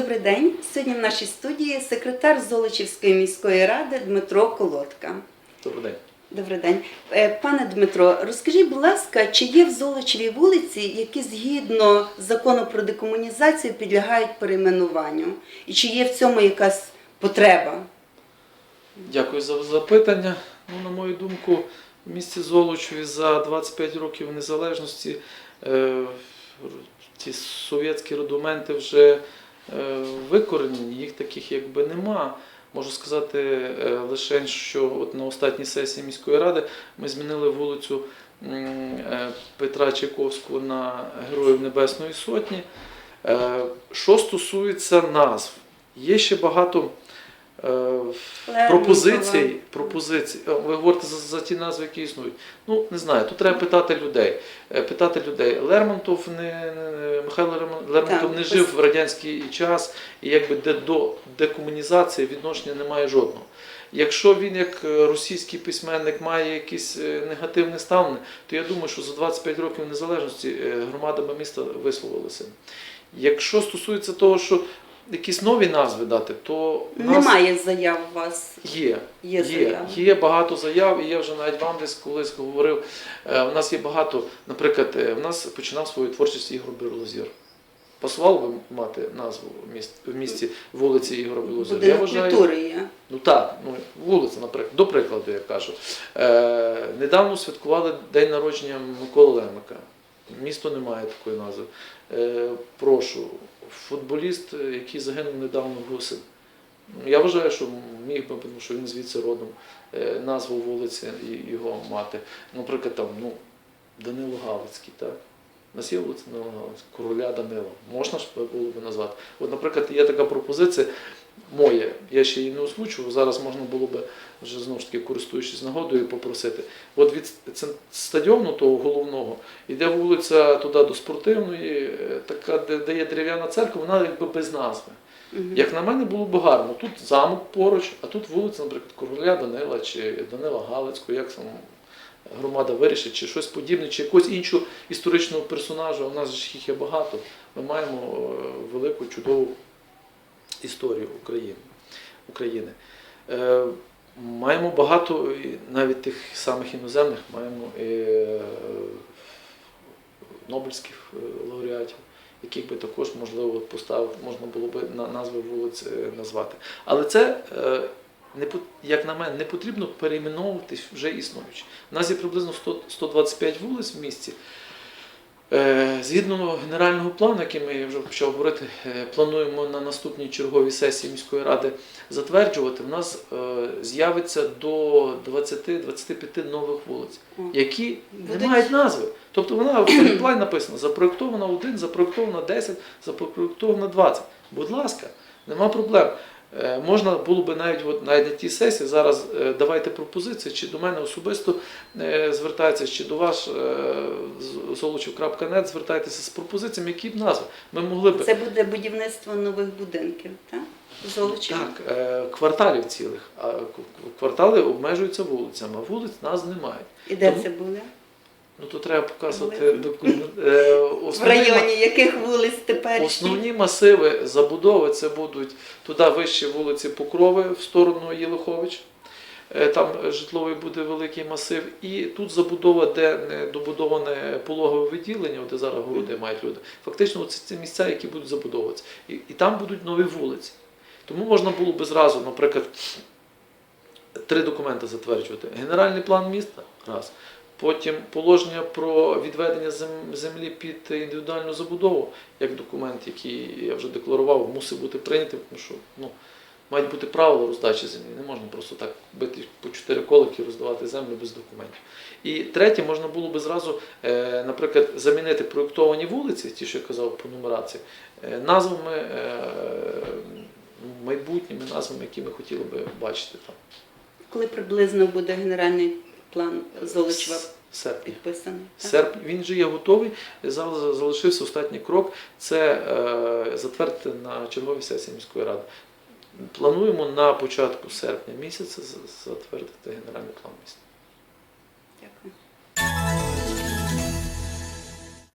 Добрий день. Сьогодні в нашій студії секретар Золочівської міської ради Дмитро Колодка. Добрий день. Добрий день. Е, Пане Дмитро, розкажіть, будь ласка, чи є в Золочеві вулиці, які згідно закону про декомунізацію підлягають перейменуванню? І чи є в цьому якась потреба? Дякую за запитання. Ну, на мою думку, в місті Золочеві за 25 років незалежності е, ті совєтські рудименти вже викоренені, їх таких якби нема. Можу сказати е, лише, що от на останній сесії міської ради ми змінили вулицю е, Петра Чайковського на Героїв Небесної Сотні. Е, Що стосується назв, є ще багато е, пропозицій, пропозицій. Е, Ви говорите за, за ті назви, які існують. Ну, не знаю, тут треба питати людей. Е, Питати людей. Лермонтов не, Михайло Лермонтов не жив в радянський час, і якби де до декомунізації відношення немає жодного. Якщо він, як е, російський письменник, має якесь е, негативне ставлення, то я думаю, що за 25 років незалежності е, громадами міста висловилися. Якщо стосується того, що якісь нові назви дати, то нас Немає заяв у вас. є. Є Є, заяви. є багато заяв, і я вже навіть вам десь колись говорив. е, У нас є багато, наприклад, е, в нас починав свою творчість Ігор Білозір. Пасувало би мати назву міст, в місті вулиці Ігора Білозір? Я Будинок вважаю, культури є. ну так, ну вулиця, наприклад, до прикладу, я кажу. Е, недавно святкували день народження Миколи Лемика. Місто не має такої назви. Е, прошу, футболіст, е, який загинув недавно Гусин. Ну, Я вважаю, що міг би, тому що він звідси родом, е, назву вулиці його мати. Наприклад, там, ну, Данило Галицький, так? У нас є вулиця короля Данила. Можна ж було б назвати. От, наприклад, є така пропозиція моя, я ще її не озвучував, зараз можна було б вже знову ж таки, користуючись нагодою, попросити. От від стадіону того головного йде вулиця туди до спортивної, е, така, де, де є дерев'яна церква, вона якби без назви. Мгм. Як на мене було б гарно. Тут замок поруч, а тут вулиця, наприклад, Короля Данила чи Данила Галицького, як там громада вирішить, чи щось подібне, чи якогось іншого історичного персонажа. У нас ж їх є багато. Ми маємо е, велику, чудову історію України. України. Е, Маємо багато навіть тих самих іноземних, маємо і е, Нобелівських лауреатів, яких би також можливо поставити, можна було на назви вулиць назвати. Але це, не, як на мене, не потрібно перейменовувати вже існуючі. У нас є приблизно 100, 125 вулиць в місті. Е, Згідно генерального плану, який ми я вже почав говорити, е, плануємо на наступній черговій сесії міської ради затверджувати, в нас е, з'явиться до 20-25 нових вулиць, які не мають назви. Тобто вона в передплані написано запроєктована 1, запроєктована 10, запроєктована 20. Будь ласка, нема проблем. Е, Можна було би навіть от, навіть на тій сесії зараз е, давайте пропозиції, чи до мене особисто е, звертайтеся, чи до вас золочів.нет звертайтеся з пропозиціями, які б назви. Ми могли б Це буде будівництво нових будинків, так? Золочів. так, кварталів цілих, а квартали обмежуються вулицями, а вулиць нас немає. І де Тому- це буде? Ну то треба показувати Е, В основні ма- районі яких вулиць тепер? Основні масиви забудови це будуть туди вище вулиці Покрови в сторону Єлихович. Е, Там житловий буде великий масив, і тут забудова, де не добудоване пологове відділення, де зараз городи мають люди. Фактично, це ці місця, які будуть забудовуватися. І, і там будуть нові вулиці. Тому можна було би зразу, наприклад, три документи затверджувати: генеральний план міста раз. Потім положення про відведення землі під індивідуальну забудову, як документ, який я вже декларував, мусить бути прийнятий, тому що ну, мають бути правила роздачі землі. Не можна просто так бити по чотири колики і роздавати землю без документів. І третє, можна було би зразу, е, наприклад, замінити проєктовані вулиці, ті, що я казав по нумерації, е, назвами е, майбутніми назвами, які ми хотіли би бачити там. Коли приблизно буде генеральний план Золочева С- серпня. підписаний? так? Серп, він вже є готовий. Зараз залишився останній крок це е, затвердити на черговій сесії міської ради. Плануємо на початку серпня місяця затвердити генеральний план міста. Дякую.